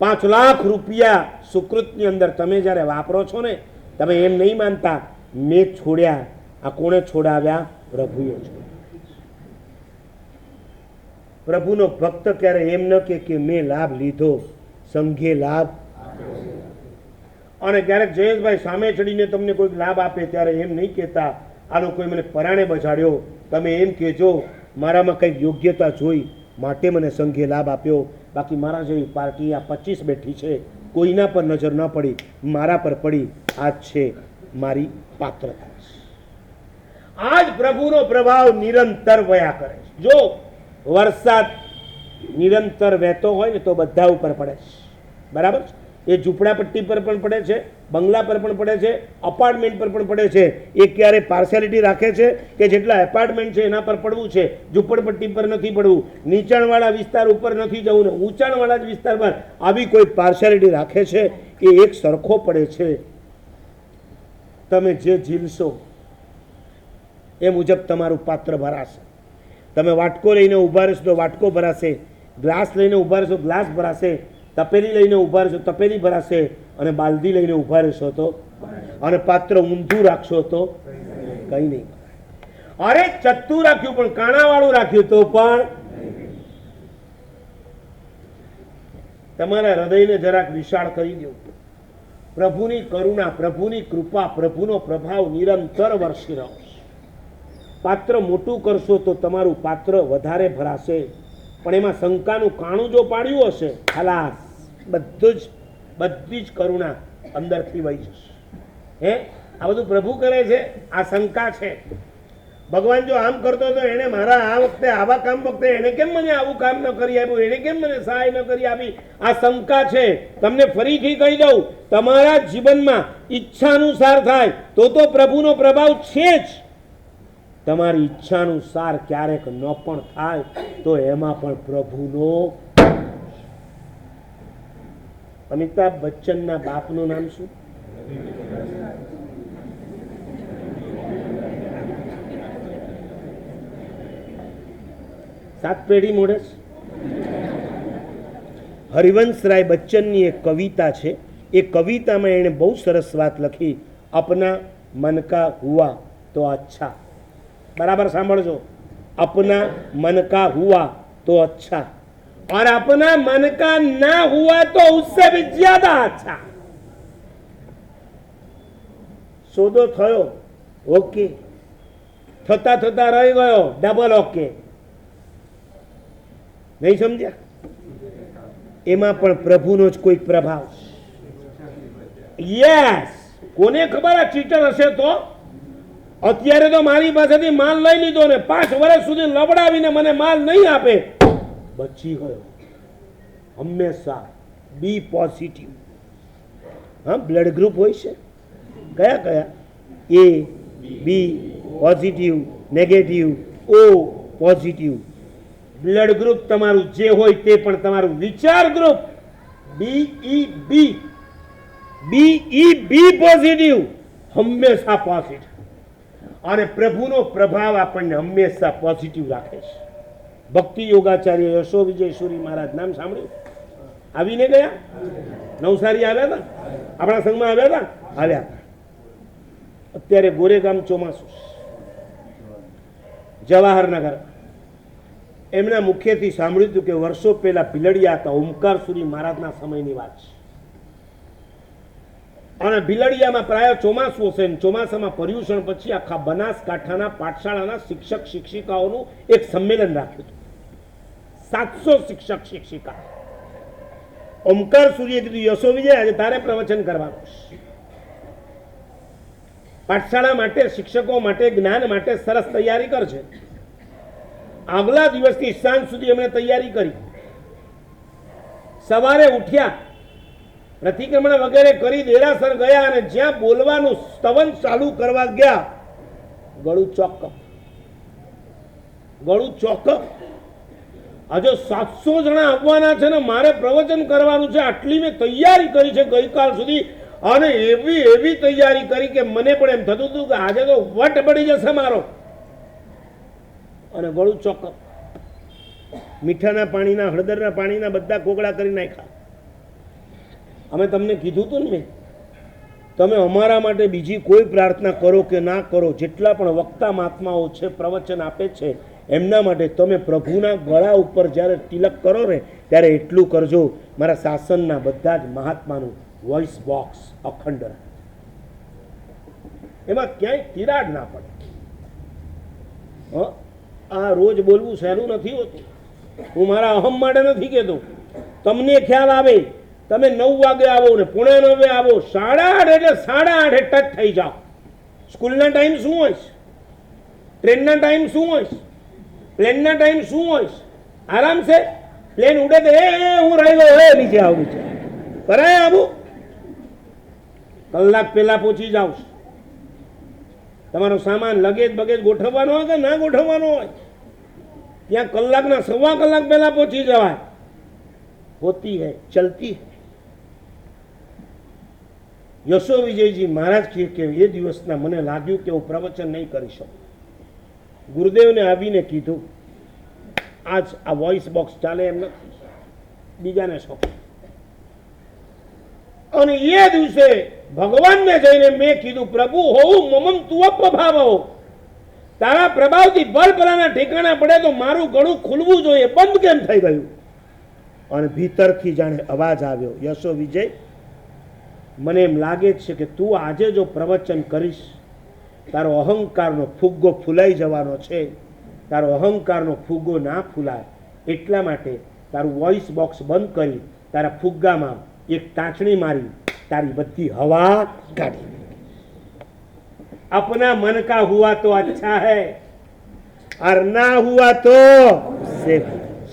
પાંચ લાખ રૂપિયા સુકૃતની અંદર તમે જ્યારે વાપરો છો ને, તમે એમ નહીં માનતા, મેં છોડ્યા, આ કોણે છોડાવ્યા? પ્રભુએ છોડ્યા. પ્રભુનો ભક્ત ક્યારે એમ ન કે કે મેં લાભ લીધો, સંઘે લાભ અને ક્યારેક જયેશભાઈ સામે ચડીને તમને કોઈક લાભ આપે ત્યારે એમ નહીં કહેતા, આ લોકોએ મને પરાણે બજાડ્યો. તમે એમ કહેજો, મારામાં કંઈક યોગ્યતા જોઈ માટે મને સંઘે લાભ આપ્યો. બાકી મારા જેવી પાર્ટી આ પચીસ બેઠી છે. કોઈના પર નજર ન પડી, મારા પર પડી. આ છે મારી પાત્રતા. આજ પ્રભુનો પ્રભાવ નિરંતર વયા કરે છે. જો વરસાદ નિરંતર વહેતો હોય ને તો બધા ઉપર પડે છે. બરાબર છે? એ ઝૂંપડાપટ્ટી પર પણ પડે છે, બંગલા પર પણ પડે છે અપાર્ટમેન્ટ પર પણ પડે છે. એ ક્યારે પાર્શિયાલિટી રાખે છે કે જેટલા એપાર્ટમેન્ટ છે એના પર પડવું છે? ઝૂંપડપટ્ટી પર નથી પડવું. નીચાણવાળા વિસ્તાર ઉપર નથી જવું ને ઊંચાણવાળા જ વિસ્તારમાં આવી કોઈ પાર્શિયાલિટી રાખે છે? એ એક સરખો પડે છે. તમે જે ઝીલશો, એ મુજબ તમારું પાત્ર ભરાશે. તમે વાટકો લઈને ઊભા રહેશો તો વાટકો ભરાશે, ગ્લાસ લઈને ઊભા રહેશો ગ્લાસ ભરાશે. તપેલી લઈને ઊભા રહેશો, તપેલી ભરાશે અને બાલદી લઈને ઊભા રહેશો તો? અને પાત્ર ઊંધું રાખશો તો? કંઈ નહીં. અરે ચત્તું રાખ્યું, પણ કાણાવાળું રાખ્યું તો પણ તમારા હૃદયને જરાક વિશાળ કરી દો. પ્રભુની કરુણા, પ્રભુની કૃપા, પ્રભુનો પ્રભાવ નિરંતર વર્ષી રહો. પાત્ર મોટું કરશો તો તમારું પાત્ર વધારે ભરાશે. પણ એમાં શંકાનું કાણું જો પાડ્યું હશે, ખલાસ. બધું જ, બધી જ કરુણા અંદરથી વહી જશે. હે? આ બધું પ્રભુ કરે છે, આ શંકા છે. ભગવાન જો આમ કરતો તો એણે મારા આ વખતે, આવા કામ વખતે એણે કેમ મને આવું કામ ન કરી આપ્યું? એણે કેમ મને સહાય ન કરી આપી? આ શંકા છે. તમને ફરીથી કહી દઉં, તમારા જીવનમાં ઈચ્છાનુસાર થાય, તો તો પ્રભુનો પ્રભાવ છે જ. તમારી ઈચ્છાનુસાર ક્યારેક ન પણ થાય, તો એમાં પણ પ્રભુનો અમિતાભ બચ્ચનના બાપનું નામ શું? સાત પેઢી મોડસ હરિવંશરાય બચ્ચનની એક કવિતા છે. એ કવિતામાં એણે બહુ સરસ વાત લખી, અપના મનકા હુઆ તો અચ્છા. બરાબર સાંભળજો. અપના મનકા હુઆ તો અચ્છા. और अपना मन का ना हुआ तो उससे भी ज्यादा अच्छा સોદો થયો ઓકે થતા થતા રહી ગયો ડબલ ઓકે નહીં સમજ્યા એમાં પણ પ્રભુનો જ કોઈક પ્રભાવ યસ કોને ખબર આ ચીટર હશે તો અત્યારે તો મારી પાસેથી માલ લઈ લીધો ને પાંચ વર્ષ સુધી લબડાવીને મને માલ નહીં આપે બચી ગયો. હંમેશા બી પોઝિટિવ હા બ્લડ ગ્રુપ હોય છે? કયા કયા? A B positive negative O positive blood group તમારું જે હોય તે પણ તમારું વિચાર group B E B B E B positive હંમેશા પોઝિટિવ અને પ્રભુનો પ્રભાવ આપણને હંમેશા પોઝિટિવ રાખે છે. ભક્તિ યોગાચાર્ય યશો વિજયસુરી મહારાજ, નામ સાંભળ્યું? આવીને ગયા? નવસારી આવ્યા હતા? આપણા સંઘમાં આવ્યા હતા? આવ્યા હતા. અત્યારે ગોરેગામ ચોમાસું જવાહરનગર. એમના મુખ્યથી સાંભળ્યું હતું કે વર્ષો પહેલા ભીલડિયા હતા, ઓમકાર સુરી મહારાજના સમયની વાત છે. અને ભીલડિયામાં પ્રાય ચોમાસું હશે ચોમાસામાં પર્યુષણ પછી આખા બનાસકાંઠાના પાઠશાળાના શિક્ષક, શિક્ષિકાઓનું એક સંમેલન રાખ્યું હતું. સાતસો શિક્ષક શિક્ષિકા. ઓમકાર સૂર્ય કીધું યશો વિજય આજે તારે પ્રવચન કરવાનું પાઠશાળા માટે, શિક્ષકો માટે, જ્ઞાન માટે સરસ તૈયારી કરશે આગલા દિવસથી સાંજ સુધી એમણે તૈયારી કરી. સવારે ઉઠ્યા પ્રતિક્રમણ વગેરે કરી દેરાસર ગયા અને જ્યાં બોલવાનું સ્તવન ચાલુ કરવા ગયા, ગળું ચોક્કપ ગળું ચોક્કપ આજે સાતસો જણા આવવાના છે ને મારે પ્રવચન કરવાનું છે. આટલી મેં તૈયારી કરી છે ગઈકાલ સુધી. અને એવી એવી તૈયારી કરી કે મને પણ એમ થતું હતું કે આજે તો વટ પડી જશે મારો. અને વળું ચોક્કપ મીઠાના પાણીના, હળદરના પાણીના બધા કોગળા કરી નાખ્યા. અમે તમને કીધું હતું ને મેં. તમે અમારા માટે બીજી કોઈ પ્રાર્થના કરો કે ના કરો, જેટલા પણ વક્તા મહાત્માઓ છે, પ્રવચન આપે છે એમના માટે તમે પ્રભુના ગળા ઉપર જ્યારે તિલક કરો ને, ત્યારે એટલું કરજો. મારા શાસનના બધા જ મહાત્માનું વોઇસ બોક્સ અખંડ એમાં ક્યાંય તિરાડ ના પડે. આ રોજ બોલવું સહેલું નથી હોતું. હું મારા અહમ માટે નથી કહેતો. તમને ખ્યાલ આવે, તમે નવ વાગે આવો ને પોણે નવે આવો, સાડા આઠ એટલે સાડા આઠે ટચ થઈ જાઓ. સ્કૂલના ટાઈમ શું હોય? ટ્રેનના ટાઈમ શું હોય? પ્લેનના ટાઈમ શું હોય? આરામ છે પ્લેન ઉડે તો, એ હું રહી ગયો, એ, નીચે આવું છે. કરાય આવું કલાક પહેલા પહોંચી જાઉં. તમારો સામાન લગેજ બગેજ ગોઠવવાનો હોય કે ના ગોઠવવાનો હોય? ત્યાં કલાકના સવા કલાક પહેલા પહોંચી જવાય. હોતી હૈ, ચલતી હૈ. યશો વિજયજી મહારાજ કહે કે એ દિવસના મને લાગ્યું કે હું પ્રવચન નહીં કરી શકું. ગુરુદેવને આવીને કીધું, આજ આ વોઇસ બોક્સ ચાલે એમ નથી. બીજાને શોખ અને એ દિવસે ભગવાનને જઈને મેં કીધું, પ્રભુ હોવું મમમ તુવ પ્રભાવ તારા પ્રભાવથી ભલભલાના ઠેકાણા પડે તો મારું ગળું ખુલવું જોઈએ. બંધ કેમ થઈ ગયું? અને ભીતરથી જાણે અવાજ આવ્યો, યશો વિજય, મને એમ લાગે છે કે તું આજે જો પ્રવચન કરીશ તારો અહંકારનો ફુગ્ગો ફૂલાઈ જવાનો છે. તારો અહંકારનો ફુગ્ગો ના ફૂલાય. એટલા માટે તારું વોઇસ બોક્સ બંધ કરી તારા ફુગ્ગામાં એક ટાંચણી મારી, તારી બધી હવા કાઢી અપના મન કા હુઆ તો અચ્છા હૈ, અર ના હુઆ તો સેફ